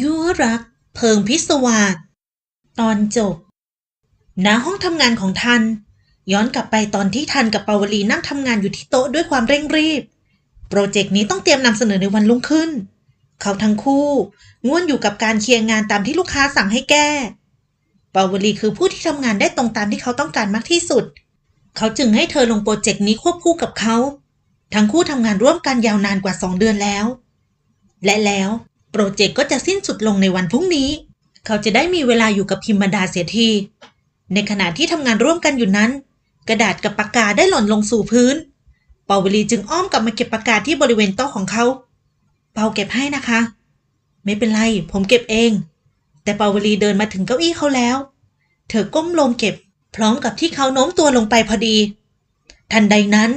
ยั่วรัก เพิงพิศวาสตอนจบณห้องทำงานของทัน ย้อนกลับไปตอนที่ทันกับปาวลีนั่งทำงานอยู่ที่โต๊ะด้วยความเร่งรีบ โปรเจกต์นี้ต้องเตรียมนำเสนอในวันรุ่งขึ้น เขาทั้งคู่ง่วนอยู่กับการเคลียร์งานตามที่ลูกค้าสั่งให้แก้ปาวลีคือผู้ที่ทำงานได้ตรงตามที่เขาต้องการมากที่สุด เขาจึงให้เธอลงโปรเจกต์นี้ควบคู่กับเขา ทั้งคู่ทำงานร่วมกันยาวนานกว่า2เดือนแล้ว และแล้ว โปรเจกต์ก็จะสิ้นสุดลงในวันพรุ่งนี้ เขาจะได้มีเวลาอยู่กับพิมมาดาเสียที ในขณะที่ทำงานร่วมกันอยู่นั้น กระดาษกับปากกาได้หล่นลงสู่พื้น เปาวลีจึงอ้อมกลับมาเก็บปากกาที่บริเวณโต๊ะของเขา เปาเก็บให้นะคะ ไม่เป็นไร ผมเก็บเอง แต่เปาวลีเดินมาถึงเก้าอี้เขาแล้ว เธอก้มลงเก็บ พร้อมกับที่เขาโน้มตัวลงไปพอดี ทันใดนั้น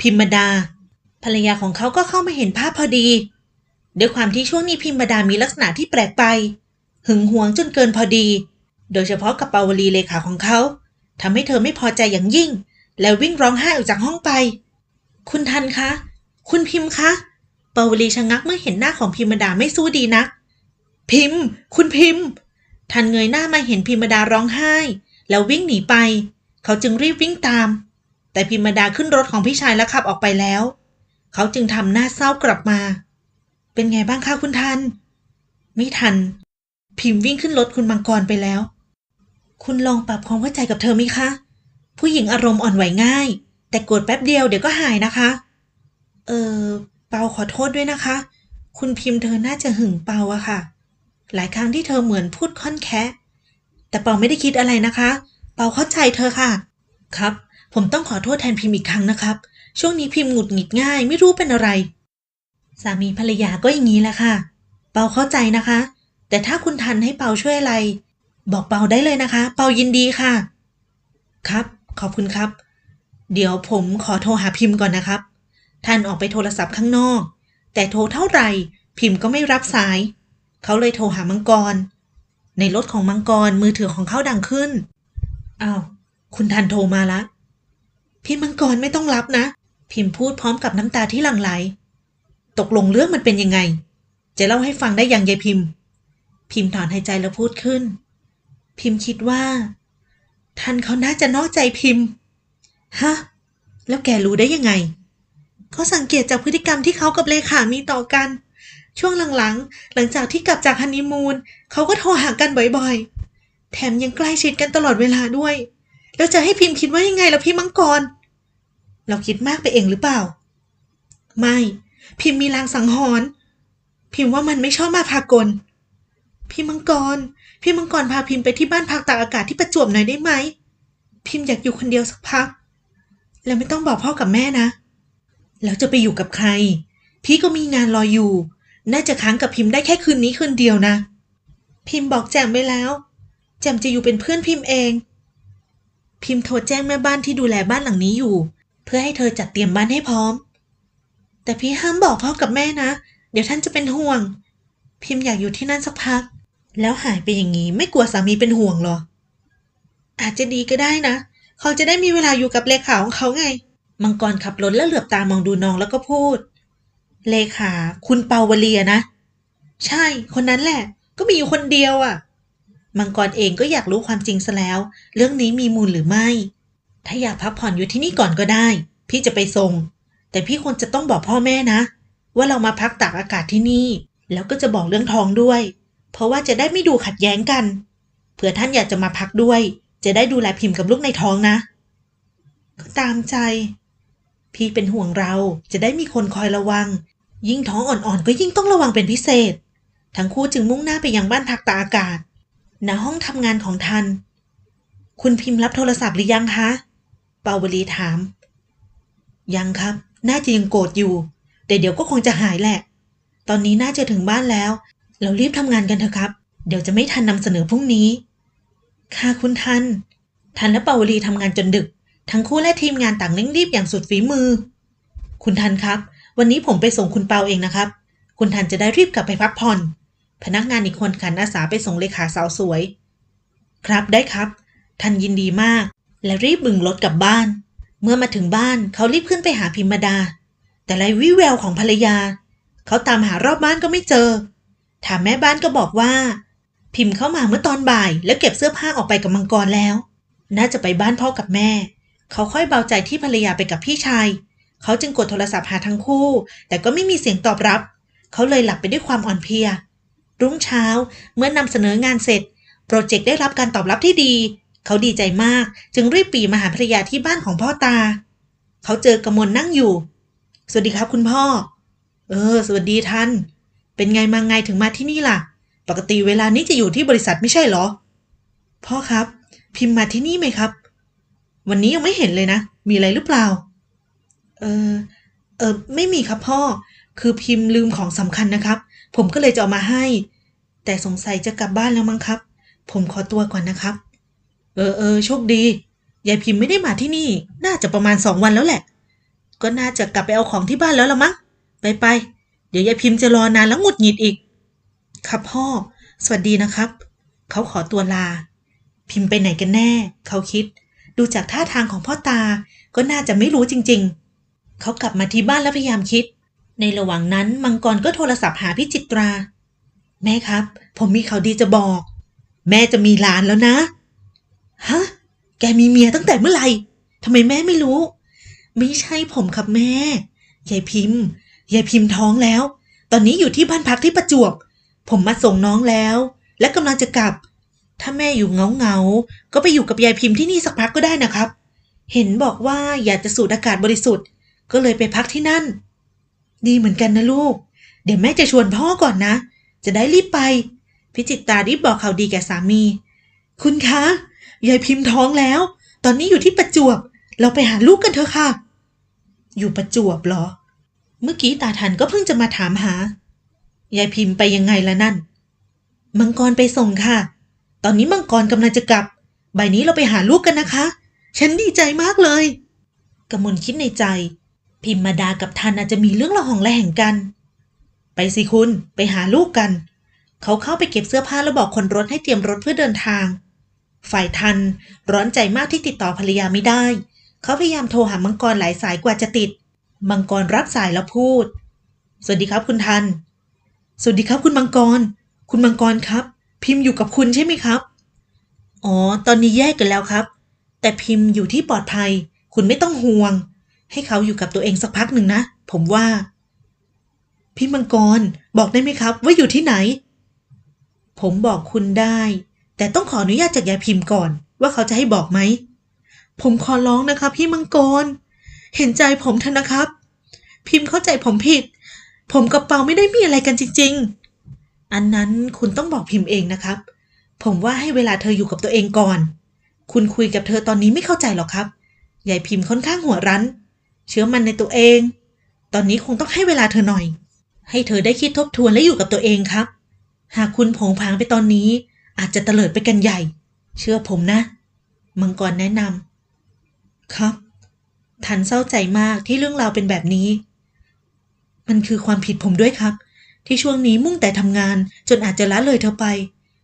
พิมมาดา ภรรยาของเขาก็เข้ามาเห็นภาพพอดี ด้วยความที่ช่วงนี้พิมมาดามีลักษณะที่แปลกไป หึงหวงจนเกินพอดี โดยเฉพาะกับปาวลีเลขาของเขาทำให้เธอไม่พอใจอย่างยิ่ง แล้ววิ่งร้องไห้ออกจากห้องไป คุณทันคะ คุณพิมพ์คะปาวลีชะงักเมื่อเห็นหน้าของพิมมาดาไม่สู้ดีนัก พิมพ์ คุณพิมพ์ ทันเงยหน้ามาเห็นพิมดาร้องไห้ แล้ววิ่งหนีไป เขาจึงรีบวิ่งตาม แต่พิมดาขึ้นรถของพี่ชายแล้วขับออกไปแล้ว เขาจึงทำหน้าเศร้ากลับมา เป็นไงบ้างคะคุณทัน ไม่ทัน พิมพ์วิ่งขึ้นรถคุณมังกรไปแล้ว คุณลองปรับความเข้าใจกับเธอไหมคะ ผู้หญิงอารมณ์อ่อนไหวง่าย แต่โกรธแป๊บเดียวเดี๋ยวก็หายนะคะ เออเปาขอโทษด้วยนะคะ คุณพิมพ์เธอน่าจะหึงเปาอะค่ะ หลายครั้งที่เธอเหมือนพูดค่อนแคะแต่เปาไม่ได้คิดอะไรนะคะ เปาเข้าใจเธอค่ะ ครับ ผมต้องขอโทษแทนพิมพ์อีกครั้งนะครับ ช่วงนี้พิมพ์หงุดหงิดง่าย ไม่รู้เป็นอะไร สามีภรรยาก็อย่างนี้แหละค่ะ เปาเข้าใจนะคะ แต่ถ้าคุณทันให้เปาช่วยอะไร บอกเปาได้เลยนะคะ เปายินดีค่ะ ครับ ขอบคุณครับ เดี๋ยวผมขอโทรหาพิมพ์ก่อนนะครับ ทันออกไปโทรศัพท์ข้างนอก แต่โทรเท่าไหร่ พิมพ์ก็ไม่รับสาย เขาเลยโทรหามังกร ในรถของมังกรมือถือของเขาดังขึ้นอ้าวคุณทันโทรมาละพี่มังกรไม่ต้องรับนะ พิมพ์พูดพร้อมกับน้ำตาที่หลั่งไหล ตกลงเรื่องมันเป็นยังไง จะเล่าให้ฟังได้อย่างยายพิมพ์ พิมพ์ถอนหายใจแล้วพูดขึ้น พิมพ์คิดว่าทันเขาน่าจะนอกใจพิมพ์ ฮะ แล้วแกรู้ได้ยังไง เขาสังเกตจากพฤติกรรมที่เขากับเลขามีต่อกัน ช่วงหลังๆ หลังจากที่กลับจากฮันนีมูนเขาก็โทรหากันบ่อยๆ แถมยังใกล้ชิดกันตลอดเวลาด้วย แล้วจะให้พิมพ์คิดว่ายังไงล่ะพี่มังกร เราคิดมากไปเองหรือเปล่า ไม่ พิมพ์มีลางสังหรณ์พิมพ์ว่ามันไม่ชอบมาพากล พี่มังกร พี่มังกรพาพิมพ์ไปที่บ้านพักตากอากาศที่ประจวบหน่อยได้ไหม พิมพ์อยากอยู่คนเดียวสักพัก แล้วไม่ต้องบอกพ่อกับแม่นะ แล้วจะไปอยู่กับใคร พี่ก็มีงานรออยู่ น่าจะค้างกับพิมพ์ได้แค่คืนนี้คืนเดียวนะ พิมพ์บอกแจมไปแล้ว แจมจะอยู่เป็นเพื่อนพิมพ์เอง พิมพ์โทรแจ้งแม่บ้านที่ดูแลบ้านหลังนี้อยู่ เพื่อให้เธอจัดเตรียมบ้านให้พร้อม แต่พี่ห้ามบอกพ่อกับแม่นะ เดี๋ยวท่านจะเป็นห่วง พิมพ์อยากอยู่ที่นั่นสักพัก แล้วหายไปอย่างนี้ไม่กลัวสามีเป็นห่วงหรอ อาจจะดีก็ได้นะ เขาจะได้มีเวลาอยู่กับเลขาของเขาไง มังกรขับรถแล้วเหลือบตามองดูน้องแล้วก็พูด เลขา คุณเปาวเลียนะ ใช่ คนนั้นแหละ ก็มีอยู่คนเดียวอะ่ะ มังกรเองก็อยากรู้ความจริงซะแล้ว เรื่องนี้มีมูลหรือไม่ ถ้าอยากพักผ่อนอยู่ที่นี่ก่อนก็ได้ พี่จะไปส่ง แต่พี่ควรจะต้องบอกพ่อแม่นะ ว่าเรามาพักตากอากาศที่นี่ แล้วก็จะบอกเรื่องท้องด้วย เพราะว่าจะได้ไม่ดูขัดแย้งกันเผื่อท่านอยากจะมาพักด้วย จะได้ดูแลพิมพ์กับลูกในท้องนะก็ตามใจ พี่เป็นห่วงเราจะได้มีคนคอยระวัง ยิ่งท้องอ่อนๆ ก็ยิ่งต้องระวังเป็นพิเศษ ทั้งคู่จึงมุ่งหน้าไปยังบ้านพักตาอากาศณห้องทำงานของทัน คุณพิมพ์รับโทรศัพท์หรือยังคะ เปาวลีถาม ยังครับ น่าจะยังโกรธอยู่ แต่เดี๋ยวก็คงจะหายแหละ ตอนนี้น่าจะถึงบ้านแล้ว เรารีบทำงานกันเถอะครับ เดี๋ยวจะไม่ทันนำเสนอพรุ่งนี้ ค่ะคุณทัน ทันและเปาวลีทำงานจนดึก ทั้งคู่และทีมงานต่างเร่งรีบอย่างสุดฝีมือ คุณทันครับ วันนี้ผมไปส่งคุณเปาเองนะครับ คุณทันจะได้รีบกลับไปพักผ่อน พนักงานอีกคนขันอาสาไปส่งเลขาสาวสวย ครับได้ครับ ทันยินดีมาก และรีบบึงรถกลับบ้าน เมื่อมาถึงบ้านเขารีบขึ้นไปหาพิมดา แต่ไรวิแววของภรรยา เขาตามหารอบบ้านก็ไม่เจอ ถามแม่บ้านก็บอกว่า พิมพ์เข้ามาเมื่อตอนบ่าย แล้วเก็บเสื้อผ้าออกไปกับมังกรแล้ว น่าจะไปบ้านพ่อกับแม่ เขาค่อยเบาใจที่ภรรยาไปกับพี่ชาย เขาจึงกดโทรศัพท์หาทั้งคู่ แต่ก็ไม่มีเสียงตอบรับ เขาเลยหลับไปด้วยความอ่อนเพลีย รุ่งเช้าเมื่อนำเสนองานเสร็จ โปรเจกต์ได้รับการตอบรับที่ดี เขาดีใจมาก จึงรีบปีมาหาภรรยาที่บ้านของพ่อตา เขาเจอกมลนั่งอยู่ สวัสดีครับคุณพ่อ เออ สวัสดีท่าน เป็นไงมาไงถึงมาที่นี่ล่ะ ปกติเวลานี้จะอยู่ที่บริษัทไม่ใช่เหรอ พ่อครับ พิมพ์มาที่นี่ไหมครับ วันนี้ยังไม่เห็นเลยนะ มีอะไรหรือเปล่า เออ เออไม่มีครับพ่อ คือพิมพ์ลืมของสำคัญนะครับ ผมก็เลยจะเอามาให้ แต่สงสัยจะกลับบ้านแล้วมั้งครับ ผมขอตัวก่อนนะครับ เออเออโชคดียายพิมพ์ไม่ได้มาที่นี่ น่าจะประมาณสองวันแล้วแหละ ก็น่าจะกลับไปเอาของที่บ้านแล้วละมั้งไปไปเดี๋ยวยายพิมพ์จะรอนานแล้วหงุดหงิดอีก ครับพ่อ สวัสดีนะครับ เขาขอตัวลา พิมพ์ไปไหนกันแน่ เขาคิด ดูจากท่าทางของพ่อตา ก็น่าจะไม่รู้จริง ๆ เขากลับมาที่บ้านแล้วพยายามคิด ในระหว่างนั้นมังกรก็โทรศัพท์หาพี่จิตรา แม่ครับ ผมมีข่าวดีจะบอก แม่จะมีหลานแล้วนะ ฮะ แกมีเมียตั้งแต่เมื่อไหร่ทำไมแม่ไม่รู้ ไม่ใช่ผมครับแม่ ยายพิมพ์ ยายพิมพ์ท้องแล้ว ตอนนี้อยู่ที่บ้านพักที่ประจวบ ผมมาส่งน้องแล้ว และกำลังจะกลับ ถ้าแม่อยู่เงาเงาๆก็ไปอยู่กับยายพิมพ์ที่นี่สักพักก็ได้นะครับ เห็นบอกว่าอยากจะสูดอากาศบริสุทธิ์ ก็เลยไปพักที่นั่น ดีเหมือนกันนะลูก เดี๋ยวแม่จะชวนพ่อก่อนนะ จะได้รีบไป พิจิตตารีบบอกข่าวดีแก่สามี คุณคะ ยายพิมพ์ท้องแล้ว ตอนนี้อยู่ที่ประจวบ เราไปหาลูกกันเถอะค่ะ อยู่ประจวบเหรอ เมื่อกี้ตาทันก็เพิ่งจะมาถามหา ยายพิมพ์ไปยังไงละนั่น มังกรไปส่งค่ะ ตอนนี้มังกรกำลังจะกลับ ใบนี้เราไปหาลูกกันนะคะ ฉันดีใจมากเลย กมลคิดในใจ พิมมาดากับทันอาจจะมีเรื่องระหองระแหงกัน ไปสิคุณ ไปหาลูกกัน เขาเข้าไปเก็บเสื้อผ้าแล้วบอกคนรถให้เตรียมรถเพื่อเดินทาง ฝ่ายทัน ร้อนใจมากที่ติดต่อภรรยาไม่ได้ เขาพยายามโทรหามังกรหลายสายกว่าจะติด มังกรรับสายแล้วพูด สวัสดีครับคุณทัน สวัสดีครับคุณมังกร คุณมังกรครับ พิมพ์อยู่กับคุณใช่ไหมครับ อ๋อ ตอนนี้แยกกันแล้วครับ แต่พิมพ์อยู่ที่ปลอดภัย คุณไม่ต้องห่วง ให้เขาอยู่กับตัวเองสักพักหนึ่งนะ ผมว่า พี่มังกร บอกได้ไหมครับ ว่าอยู่ที่ไหน ผมบอกคุณได้ แต่ต้องขออนุญาตจากยายพิมพ์ก่อน ว่าเขาจะให้บอกไหม ผมขอร้องนะครับ พี่มังกร เห็นใจผมเถอะนะครับ พิมพ์เข้าใจผมผิด ผมกับเปาไม่ได้มีอะไรกันจริง ๆ อันนั้นคุณต้องบอกพิมพ์เองนะครับ ผมว่าให้เวลาเธออยู่กับตัวเองก่อน คุณคุยกับเธอตอนนี้ไม่เข้าใจหรอกครับ ยายพิมพ์ค่อนข้างหัวรั้น เชื่อมันในตัวเอง ตอนนี้คงต้องให้เวลาเธอหน่อย ให้เธอได้คิดทบทวนและอยู่กับตัวเองครับ หากคุณผงผางไปตอนนี้ อาจจะเตลิดไปกันใหญ่ เชื่อผมนะ มังกรแนะนำครับ ทันเศร้าใจมากที่เรื่องราวเป็นแบบนี้ มันคือความผิดผมด้วยครับ ที่ช่วงนี้มุ่งแต่ทำงานจนอาจจะละเลยเธอไป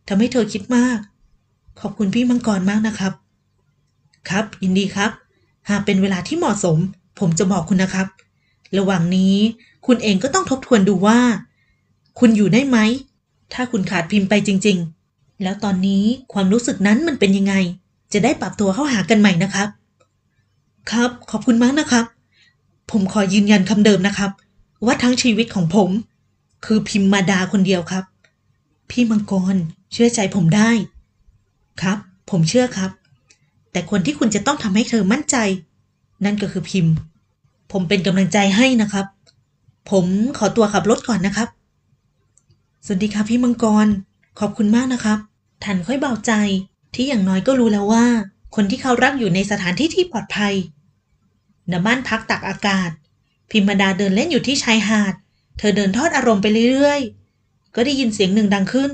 ทำให้เธอคิดมาก ขอบคุณพี่มังกรมากนะครับ ครับ ยินดีครับ หากเป็นเวลาที่เหมาะสม ผมจะบอกคุณนะครับ ระหว่างนี้คุณเองก็ต้องทบทวนดูว่า คุณอยู่ได้ไหม ถ้าคุณขาดพิมพ์ไปจริง ๆ แล้วตอนนี้ความรู้สึกนั้นมันเป็นยังไง จะได้ปรับตัวเข้าหากันใหม่นะครับ ครับ ขอบคุณมากนะครับ ผมขอยืนยันคำเดิมนะครับ ว่าทั้งชีวิตของผม คือพิมมาดาคนเดียวครับ พี่มังกรเชื่อใจผมได้ ครับ ผมเชื่อครับ แต่คนที่คุณจะต้องทำให้เธอมั่นใจ นั่นก็คือพิมพ์ ผมเป็นกำลังใจให้นะครับ ผมขอตัวขับรถก่อนนะครับ สวัสดีครับพี่มังกรขอบคุณมากนะครับ ทันค่อยเบาใจที่อย่างน้อยก็รู้แล้วว่า คนที่เขารักอยู่ในสถานที่ที่ปลอดภัยณบ้านพักตักอากาศ พิมมาดาเดินเล่นอยู่ที่ชายหาด เธอเดินทอดอารมณ์ไปเรื่อยๆ ก็ได้ยินเสียงหนึ่งดังขึ้น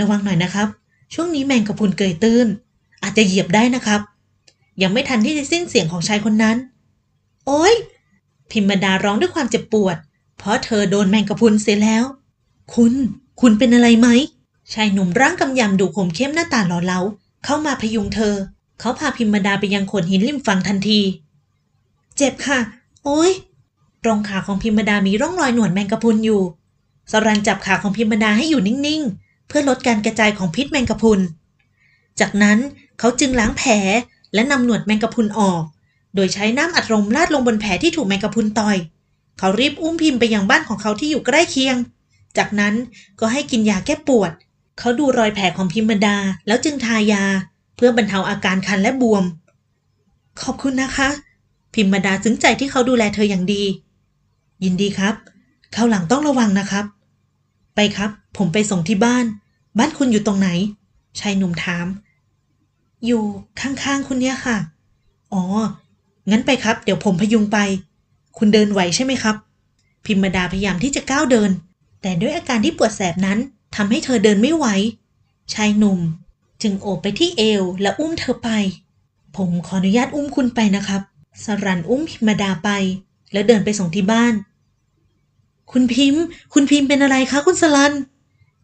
ระวังหน่อยนะครับ ช่วงนี้แมงกะพรุนเกยตื้น อาจจะเหยียบได้นะครับ ยังไม่ทันที่จะสิ้นเสียงของชายคนนั้น โอ๊ย พิมมาดาร้องด้วยความเจ็บปวด เพราะเธอโดนแมงกะพรุนเสียแล้ว คุณ คุณเป็นอะไรไหม ชายหนุ่มร่างกำยำดูขมเข้มหน้าตาหล่อเหลาเข้ามาพยุงเธอ เขาพาพิมมาดาไปยังโขดหินริมฝั่งทันที เจ็บค่ะ โอ๊ยตรงขาของพิมมาดามีร่องรอยหนวดแมงกะพรุนอยู่สรันจับขาของพิมดาให้อยู่นิ่งๆ เพื่อลดการกระจายของพิษแมงกะพรุน จากนั้นเขาจึงล้างแผลและนำหนวดแมงกะพรุนออก โดยใช้น้ำอัดลมราดลงบนแผลที่ถูกแมงกะพรุนต่อย เขารีบอุ้มพิมพ์ไปยังบ้านของเขาที่อยู่ใกล้เคียง จากนั้นก็ให้กินยาแก้ปวด เขาดูรอยแผลของพิมดา แล้วจึงทายา เพื่อบรรเทาอาการคันและบวม ขอบคุณนะคะ พิมดาซึ้งใจที่เขาดูแลเธออย่างดี ยินดีครับคราวหลังต้องระวังนะครับ ไปครับ ผมไปส่งที่บ้าน บ้านคุณอยู่ตรงไหนชายหนุ่มถาม อยู่ข้างๆคุณเนี่ยค่ะ อ๋อ งั้นไปครับ เดี๋ยวผมพยุงไป คุณเดินไหวใช่ไหมครับ พิมดาพยายามที่จะก้าวเดิน แต่ด้วยอาการที่ปวดแสบนั้น ทำให้เธอเดินไม่ไหว ชายหนุ่ม จึงโอบไปที่เอวและอุ้มเธอไป ผมขออนุญาตอุ้มคุณไปนะครับ สรันอุ้มพิมดาไป แล้วเดินไปส่งที่บ้าน คุณพิมพ์ คุณพิมพ์เป็นอะไรคะคุณสลัน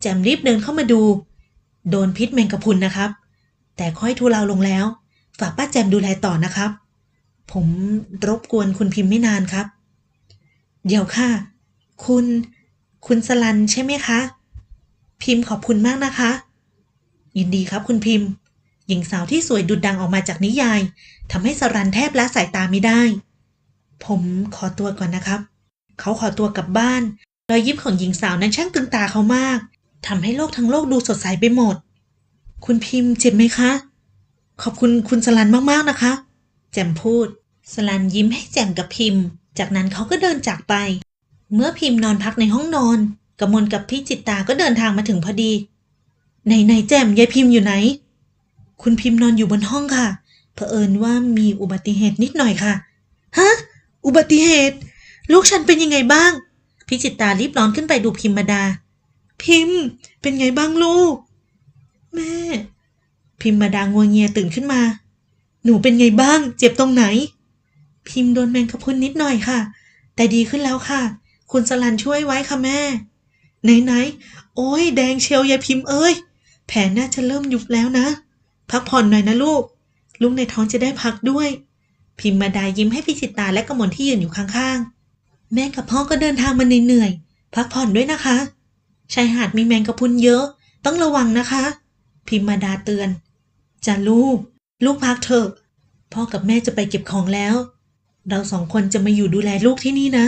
แจมรีบเดินเข้ามาดู โดนพิษแมงกะพุนนะครับ แต่ค่อยทุเลาลงแล้ว ฝากป้าแจมดูแลต่อนะครับ ผมรบกวนคุณพิมพ์ไม่นานครับ เดี๋ยวค่ะ คุณ คุณสลันใช่ไหมคะ พิมพ์ขอบคุณมากนะคะ ยินดีครับคุณพิมพ์ หญิงสาวที่สวยดุดดังออกมาจากนิยายทำให้สรันแทบละสายตาไม่ได้ ผมขอตัวก่อนนะครับ เขาขอตัวกลับบ้านรอยยิ้มของหญิงสาวนั้นช่างตึงตาเขามากทำให้โลกทั้งโลกดูสดใสไปหมด คุณพิมพ์เจ็บไหมคะ ขอบคุณคุณสลันมากๆนะคะ แจมพูด สลันยิ้มให้แจมกับพิมพ์ จากนั้นเขาก็เดินจากไป เมื่อพิมพ์นอนพักในห้องนอน กมลกับพี่จิตตาก็เดินทางมาถึงพอดี ไหนไหนๆแจ่มยายพิมพ์อยู่ไหน คุณพิมพ์นอนอยู่บนห้องค่ะ เผอิญว่ามีอุบัติเหตุนิดหน่อยค่ะ ฮะ อุบัติเหตุ ลูกฉันเป็นยังไงบ้าง พี่จิตตารีบร้อนขึ้นไปดูพิมมาดา พิมพ์ เป็นไงบ้างลูก แม่ พิมมาดางัวเงียตื่นขึ้นมา หนูเป็นไงบ้าง เจ็บตรงไหน พิมพ์โดนแมงกะพรุนนิดหน่อยค่ะ แต่ดีขึ้นแล้วค่ะ คุณสลันช่วยไว้ค่ะแม่ ไหนๆ โอ้ยแดงเชียวยายพิมพ์เอ้ย แผลน่าจะเริ่มยุบแล้วนะ พักผ่อนหน่อยนะลูกลูกในท้องจะได้พักด้วย พิมมาดายิ้มให้พี่จิตตาและกระมลที่ยืนอยู่ข้างๆ แม่กับพ่อก็เดินทางมาเหนื่อยๆ พักผ่อนด้วยนะคะ ชายหาดมีแมงกะพุนเยอะ ต้องระวังนะคะ พิมมาดาเตือนจ้ะลูก ลูกพักเถอะ พ่อกับแม่จะไปเก็บของแล้ว เราสองคนจะมาอยู่ดูแลลูกที่นี่นะ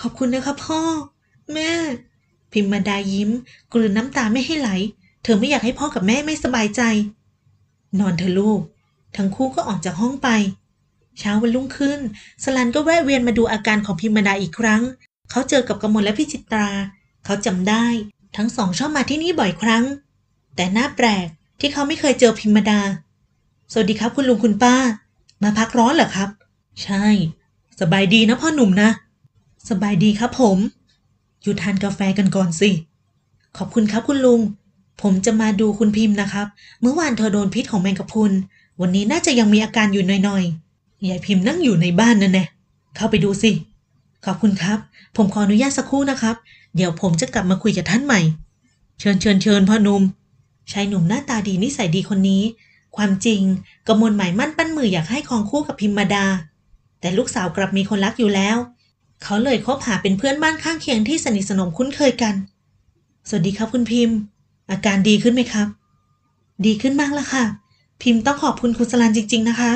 ขอบคุณนะคะพ่อ แม่ พิมมาดายิ้ม กลืนน้ำตาไม่ให้ไหล เธอไม่อยากให้พ่อกับแม่ไม่สบายใจ นอนเถอลูก ทั้งคู่ก็ออกจากห้องไป เช้าวันรุ่งขึ้น สลันก็แวะเวียนมาดูอาการของพิมมาดาอีกครั้ง เขาเจอกับกมลและพี่จิตรา เขาจำได้ ทั้งสองชอบมาที่นี่บ่อยครั้ง แต่น่าแปลกที่เขาไม่เคยเจอพิมมาดา สวัสดีครับคุณลุงคุณป้า มาพักร้อนเหรอครับ ใช่ สบายดีนะพ่อหนุ่มนะ สบายดีครับผม อยู่ทานกาแฟกันก่อนสิ ขอบคุณครับคุณลุง ผมจะมาดูคุณพิมพ์นะครับ เมื่อวานเธอโดนพิษของแมงกะพรุน วันนี้น่าจะยังมีอาการอยู่หน่อยๆ ยายพิมพ์นั่งอยู่ในบ้านนั่นแน่เข้าไปดูสิ ขอบคุณครับ ผมขออนุญาตสักครู่นะครับ เดี๋ยวผมจะกลับมาคุยกับท่านใหม่ เชิญเชิญเชิญพ่อหนุ่ม ชายหนุ่มหน้าตาดีนิสัยดีคนนี้ ความจริงกมลหมายมั่นปั้นมืออยากให้ครองคู่กับพิมมาดา แต่ลูกสาวกลับมีคนรักอยู่แล้ว เขาเลยคบหาเป็นเพื่อนบ้านข้างเคียงที่สนิทสนมคุ้นเคยกัน สวัสดีครับคุณพิมพ์ อาการดีขึ้นไหมครับ ดีขึ้นมากแล้วค่ะ พิมพ์ต้องขอบคุณคุณสลันจริง ๆ นะคะ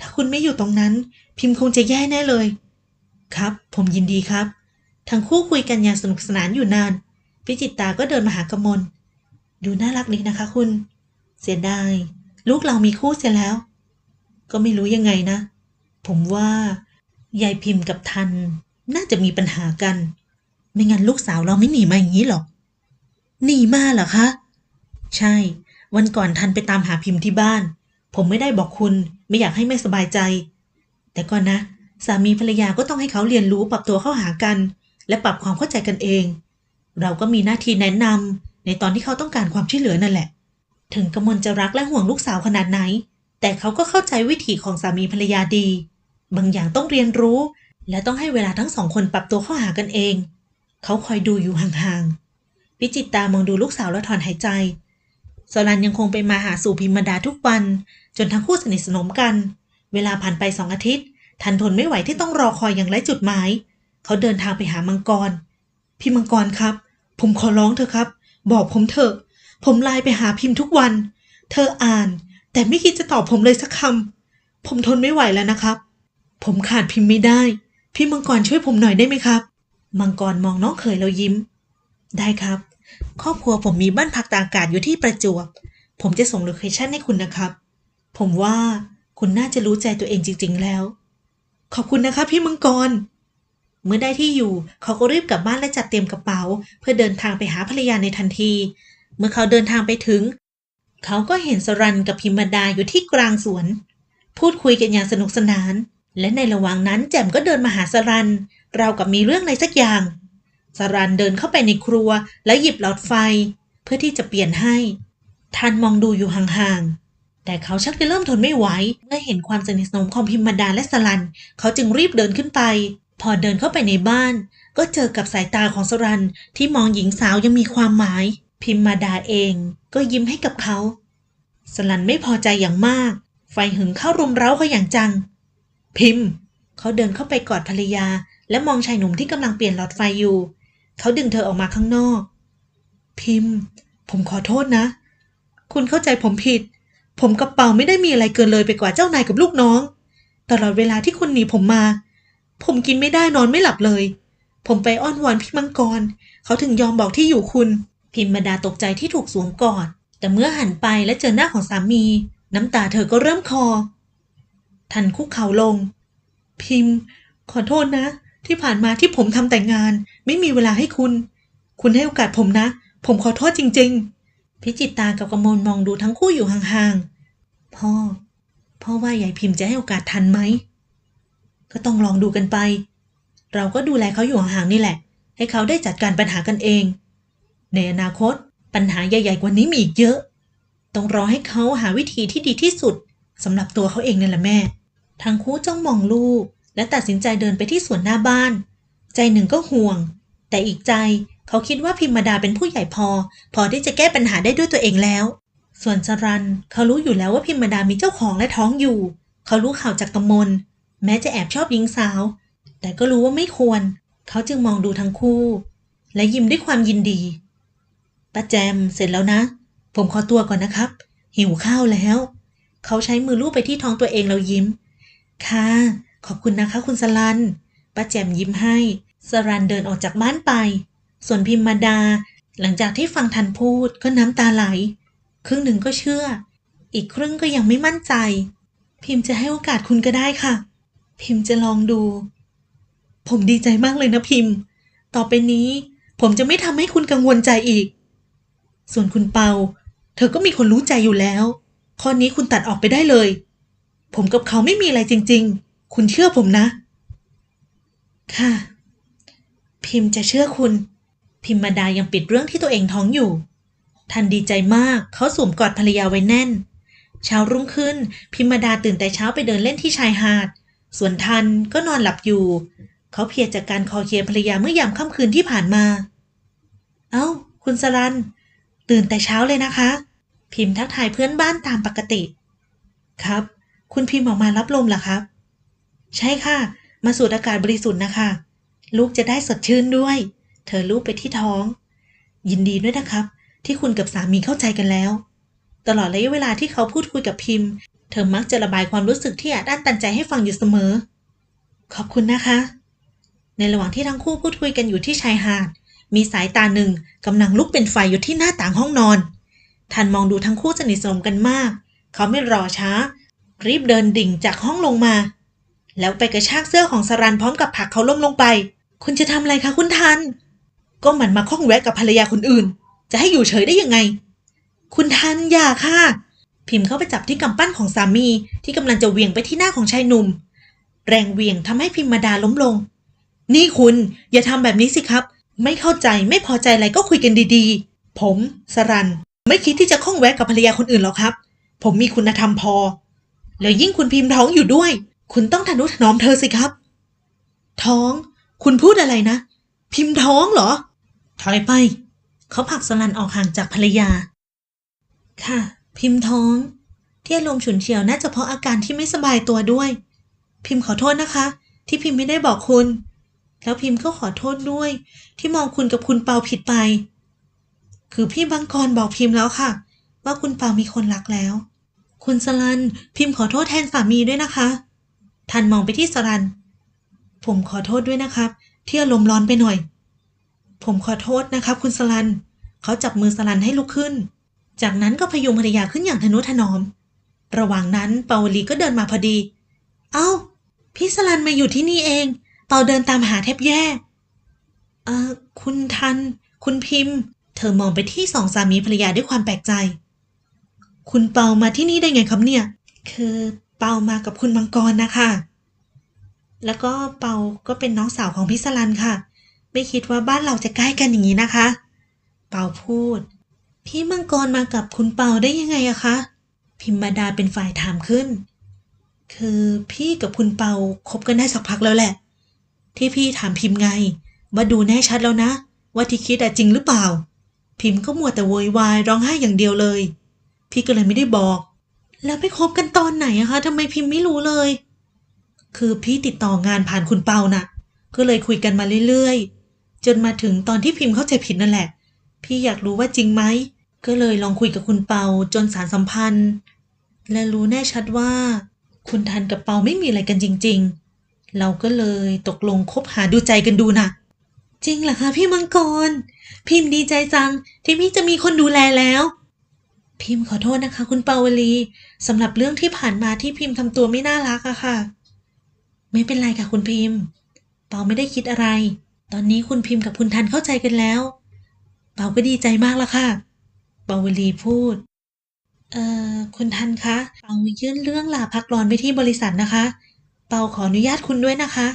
ถ้าคุณไม่อยู่ตรงนั้น พิมพ์คงจะแย่แน่เลย ครับ ผมยินดีครับ ทั้งคู่คุยกันอย่างสนุกสนานอยู่นาน พิจิตตาก็เดินมาหากมล ดูน่ารักดีนะคะ คุณ เสียดาย ลูกเรามีคู่เสียแล้ว ก็ไม่รู้ยังไงนะ ผมว่ายายพิมพ์กับทัน น่าจะมีปัญหากัน ไม่งั้นลูกสาวเราไม่หนีมาอย่างนี้หรอก หนีมาเหรอคะ ใช่ วันก่อนทันไปตามหาพิมพ์ที่บ้าน ผมไม่ได้บอกคุณ ไม่อยากให้ไม่สบายใจ แต่ก่อนนะ สามีภรรยาก็ต้องให้เขาเรียนรู้ปรับตัวเข้าหากัน และปรับความเข้าใจกันเอง เราก็มีหน้าที่แนะนำในตอนที่เขาต้องการความช่วยเหลือนั่นแหละ ถึงกมลจะรักและห่วงลูกสาวขนาดไหน แต่เขาก็เข้าใจวิถีของสามีภรรยาดี บางอย่างต้องเรียนรู้ และต้องให้เวลาทั้งสองคนปรับตัวเข้าหากันเอง เขาคอยดูอยู่ห่างๆ พิจิตตามองดูลูกสาวแล้วถอนหายใจสรันยังคงไปมาหาสู่พิมมาดาทุกวัน จนทั้งคู่สนิทสนมกัน เวลาผ่านไปสองอาทิตย์ ทันทนไม่ไหวที่ต้องรอคอยอย่างไร้จุดหมาย เขาเดินทางไปหามังกร พี่มังกรครับ ผมขอร้องเธอครับ บอกผมเถอะ ผมไลน์ไปหาพิมพ์ทุกวัน เธออ่าน แต่ไม่คิดจะตอบผมเลยสักคำผมทนไม่ไหวแล้วนะครับ ผมขาดพิมพ์ไม่ได้ พี่มังกรช่วยผมหน่อยได้ไหมครับ มังกรมองน้องเขยแล้วยิ้ม ได้ครับ ครอบครัวผมมีบ้านพักตากอากาศอยู่ที่ประจวบ ผมจะส่งโลเคชั่นให้คุณนะครับ ผมว่าคุณน่าจะรู้ใจตัวเองจริง ๆ แล้ว ขอบคุณนะครับ พี่มังกร เมื่อได้ที่อยู่เขาก็รีบกลับบ้านและจัดเตรียมกระเป๋า เพื่อเดินทางไปหาภรรยาในทันที เมื่อเขาเดินทางไปถึง เขาก็เห็นสรันกับพิมดาอยู่ที่กลางสวน พูดคุยกันอย่างสนุกสนาน และในระหว่างนั้นแจ่มก็เดินมาหาสรันเรากับมีเรื่องอะไรสักอย่าง สรันเดินเข้าไปในครัวแล้วหยิบหลอดไฟ เพื่อที่จะเปลี่ยนให้ทันมองดูอยู่ห่างๆ แต่เขาชักจะเริ่มทนไม่ไหว เมื่อเห็นความสนิทสนมของพิมดาและสรัน เขาจึงรีบเดินขึ้นไป พอเดินเข้าไปในบ้าน ก็เจอกับสายตาของสรันที่มองหญิงสาวยังมีความหมาย พิมมาดาเองก็ยิ้มให้กับเขา สลันไม่พอใจอย่างมาก ไฟหึงเข้ารุมเร้าเขาอย่างจัง พิมพ์ เขาเดินเข้าไปกอดภรรยา และมองชายหนุ่มที่กำลังเปลี่ยนหลอดไฟอยู่ เขาดึงเธอออกมาข้างนอก พิมพ์ ผมขอโทษนะ คุณเข้าใจผมผิด ผมกับเปาไม่ได้มีอะไรเกินเลยไปกว่าเจ้านายกับลูกน้อง ตลอดเวลาที่คุณหนีผมมา ผมกินไม่ได้นอนไม่หลับเลย ผมไปอ้อนวอนพี่มังกร เขาถึงยอมบอกที่อยู่คุณ พิมมาดาตกใจที่ถูกสวมกอดแต่เมื่อหันไปและเจอหน้าของสามี น้ำตาเธอก็เริ่มคลอ ทันคุกเข่าลง พิมพ์ ขอโทษนะ ที่ผ่านมาที่ผมทำแต่งงาน ไม่มีเวลาให้คุณ คุณให้โอกาสผมนะ ผมขอโทษจริง ๆ พิจิตตากับกมลมองดูทั้งคู่อยู่ห่างๆ พ่อ พ่อว่ายายพิมพ์จะให้โอกาสทันไหม ก็ต้องลองดูกันไป เราก็ดูแลเขาอยู่ห่างๆนี่แหละ ให้เขาได้จัดการปัญหากันเอง ในอนาคตปัญหาใหญ่ๆกว่านี้มีอีกเยอะ ต้องรอให้เขาหาวิธีที่ดีที่สุดสำหรับตัวเขาเองนี่แหละแม่ ทั้งคู่จ้องมองลูก และตัดสินใจเดินไปที่สวนหน้าบ้าน ใจหนึ่งก็ห่วง แต่อีกใจเขาคิดว่าพิมมาดาเป็นผู้ใหญ่พอ พอที่จะแก้ปัญหาได้ด้วยตัวเองแล้ว ส่วนสรันเขารู้อยู่แล้วว่าพิมมาดามีเจ้าของและท้องอยู่ เขารู้ข่าวจากกำมล แม้จะแอบชอบหญิงสาว แต่ก็รู้ว่าไม่ควร เขาจึงมองดูทั้งคู่ และยิ้มด้วยความยินดีป้าแจมเสร็จแล้วนะ ผมขอตัวก่อนนะครับ หิวข้าวแล้ว เขาใช้มือลูบไปที่ท้องตัวเองแล้วยิ้ม ค่ะ ขอบคุณนะคะคุณสลัน ป้าแจมยิ้มให้ สรันเดินออกจากบ้านไป ส่วนพิมมาดา หลังจากที่ฟังทันพูดก็น้ำตาไหล ครึ่งหนึ่งก็เชื่อ อีกครึ่งก็ยังไม่มั่นใจ พิมพ์จะให้โอกาสคุณก็ได้ค่ะ พิมพ์จะลองดู ผมดีใจมากเลยนะพิมพ์ต่อไปนี้ ผมจะไม่ทำให้คุณกังวลใจอีก ส่วนคุณเปา เธอก็มีคนรู้ใจอยู่แล้ว ข้อนี้คุณตัดออกไปได้เลย ผมกับเขาไม่มีอะไรจริง ๆ คุณเชื่อผมนะ ค่ะ พิมพ์จะเชื่อคุณ พิมมาดายังปิดเรื่องที่ตัวเองท้องอยู่ ทันดีใจมากเขาสวมกอดภรรยาไว้แน่น เช้ารุ่งขึ้น พิมมาดาตื่นแต่เช้าไปเดินเล่นที่ชายหาด ส่วนทันก็นอนหลับอยู่ เขาเพียจากการคอเคลียภรรยาเมื่อยามค่ำคืนที่ผ่านมา เอ้า คุณสรัน ตื่นแต่เช้าเลยนะคะ พิมพ์ทักทายเพื่อนบ้านตามปกติ ครับ คุณพิมพ์ออกมารับลมเหรอครับ ใช่ค่ะ มาสูดอากาศบริสุทธิ์นะคะ ลูกจะได้สดชื่นด้วย เธอลูบไปที่ท้อง ยินดีด้วยนะครับ ที่คุณกับสามีเข้าใจกันแล้ว ตลอดระยะเวลาที่เขาพูดคุยกับพิมพ์ เธอมักจะระบายความรู้สึกที่อัดอั้นตันใจให้ฟังอยู่เสมอ ขอบคุณนะคะ ในระหว่างที่ทั้งคู่พูดคุยกันอยู่ที่ชายหาด มีสายตาหนึ่งกำลังลุกเป็นไฟอยู่ที่หน้าต่างห้องนอนทันมองดูทั้งคู่สนิทสนมกันมาก เขาไม่รอช้า รีบเดินดิ่งจากห้องลงมา แล้วไปกระชากเสื้อของสรันพร้อมกับผลักเขาล้มลงไป คุณจะทำอะไรคะคุณทัน ก็มันมาข้องแวะกับภรรยาคนอื่น จะให้อยู่เฉยได้ยังไง คุณทันอย่าค่ะ พิมพ์เข้าไปจับที่กำปั้นของสามีที่กำลังจะเวียงไปที่หน้าของชายหนุ่ม แรงเวียงทำให้พิมมาดาล้มลง นี่คุณอย่าทำแบบนี้สิครับ ไม่เข้าใจไม่พอใจอะไรก็คุยกันดีๆ ผมสรันไม่คิดที่จะข้องแวะกับภรรยาคนอื่นหรอกครับ ผมมีคุณธรรมพอ แล้วยิ่งคุณพิมพ์ท้องอยู่ด้วย คุณต้องทนุถนอมเธอสิครับ ท้อง คุณพูดอะไรนะ พิมพ์ท้องเหรอ ถอยไป เขาผลักสลันออกห่างจากภรรยา ค่ะ พิมพ์ท้อง ที่อารมณ์ฉุนเฉียวน่าจะเพราะอาการที่ไม่สบายตัวด้วย พิมพ์ขอโทษนะคะ ที่พิมพ์ไม่ได้บอกคุณ แล้วพิมพ์ก็ขอโทษด้วย ที่มองคุณกับคุณเปาผิดไป คือพี่บังกรบอกพิมพ์แล้วค่ะ ว่าคุณเปามีคนรักแล้ว คุณสลัน พิมพ์ขอโทษแทนสามีด้วยนะคะ ทันมองไปที่สลัน ผมขอโทษด้วยนะครับ ที่อารมณ์ร้อนไปหน่อย ผมขอโทษนะครับ คุณสลัน เขาจับมือสลันให้ลุกขึ้น จากนั้นก็พยุงภรรยาขึ้นอย่างทนุถนอม ระหว่างนั้นเปาวลีก็เดินมาพอดี เอ้า พี่สลันมาอยู่ที่นี่เอง เปาเดินตามหาแทบแย่ เออคุณทัน คุณพิมพ์ เธอมองไปที่สองสามีภรรยาด้วยความแปลกใจ คุณเปามาที่นี่ได้ไงครับเนี่ย คือเปามากับคุณมังกรนะคะ แล้วก็เปาก็เป็นน้องสาวของพี่สลันค่ะ ไม่คิดว่าบ้านเราจะใกล้กันอย่างนี้นะคะ เปาพูด พี่มังกรมากับคุณเปาได้ยังไงอะคะ พิมมาดาเป็นฝ่ายถามขึ้น คือพี่กับคุณเปาคบกันได้สักพักแล้วแหละ ที่พี่ถามพิมพ์ไง ว่าดูแน่ชัดแล้วนะ ว่าที่คิดอะจริงหรือเปล่า พิมพ์ก็มัวแต่โวยวายร้องไห้อย่างเดียวเลย พี่ก็เลยไม่ได้บอก แล้วไปคบกันตอนไหนอะคะทำไมพิมพ์ไม่รู้เลย คือพี่ติดต่องานผ่านคุณเปาน่ะ ก็เลยคุยกันมาเรื่อยๆ จนมาถึงตอนที่พิมพ์เข้าใจผิดนั่นแหละ พี่อยากรู้ว่าจริงไหม ก็เลยลองคุยกับคุณเปาจนสารสัมพันธ์ และรู้แน่ชัดว่า คุณทันกับเปาไม่มีอะไรกันจริง ๆ เราก็เลยตกลงคบหาดูใจกันดูน่ะจริงเหรอคะพี่มังกร พิมพ์ดีใจจังที่พี่จะมีคนดูแลแล้ว พิมพ์ขอโทษนะคะ คุณเปาวลีสำหรับเรื่องที่ผ่านมาที่พิมพ์ทำตัวไม่น่ารักอะค่ะ ไม่เป็นไรค่ะคุณพิมพ์ เปาไม่ได้คิดอะไร ตอนนี้คุณพิมพ์กับคุณทันเข้าใจกันแล้ว เปาก็ดีใจมากแล้วค่ะ เปาวลีพูด เอ่อคุณทันคะเปายื่นเรื่องลาพักร้อนไปที่บริษัทนะคะ เปาขออนุญาตคุณด้วยนะคะ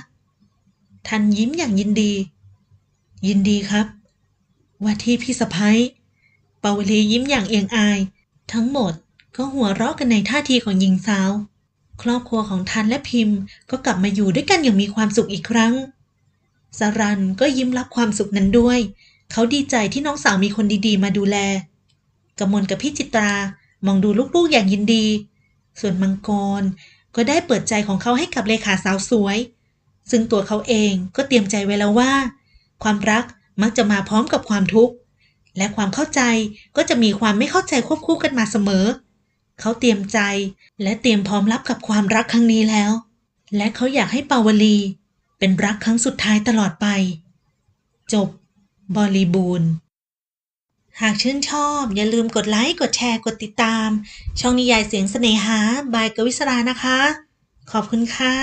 ทันยิ้มอย่างยินดี ยินดีครับ ว่าที่พี่สะพ้ยเปาวลียิ้มอย่างเอียงอาย ทั้งหมดก็หัวเราะกันในท่าทีของหญิงสาว ครอบครัวของทันและพิมพ์ ก็กลับมาอยู่ด้วยกันอย่างมีความสุขอีกครั้งสารันก็ยิ้มรับความสุขนั้นด้วย เขาดีใจที่น้องสาวมีคนดีๆ มาดูแลกมลกับพี่จิตรามองดูลูกๆอย่างยินดี ส่วนมังกรก็ได้เปิดใจของเขาให้กับเลขาสาวสวย ซึ่งตัวเขาเองก็เตรียมใจไว้แล้วว่า ความรักมักจะมาพร้อมกับความทุกข์ และความเข้าใจก็จะมีความไม่เข้าใจควบคู่กันมาเสมอ เขาเตรียมใจและเตรียมพร้อมรับกับความรักครั้งนี้แล้ว และเขาอยากให้ปาวลี เป็นรักครั้งสุดท้ายตลอดไป จบบริบูรณ์หากชื่นชอบ อย่าลืมกดไลค์ กดแชร์ กดติดตาม ช่องนิยายเสียงเสน่หา บายกวิศรานะคะ ขอบคุณค่ะ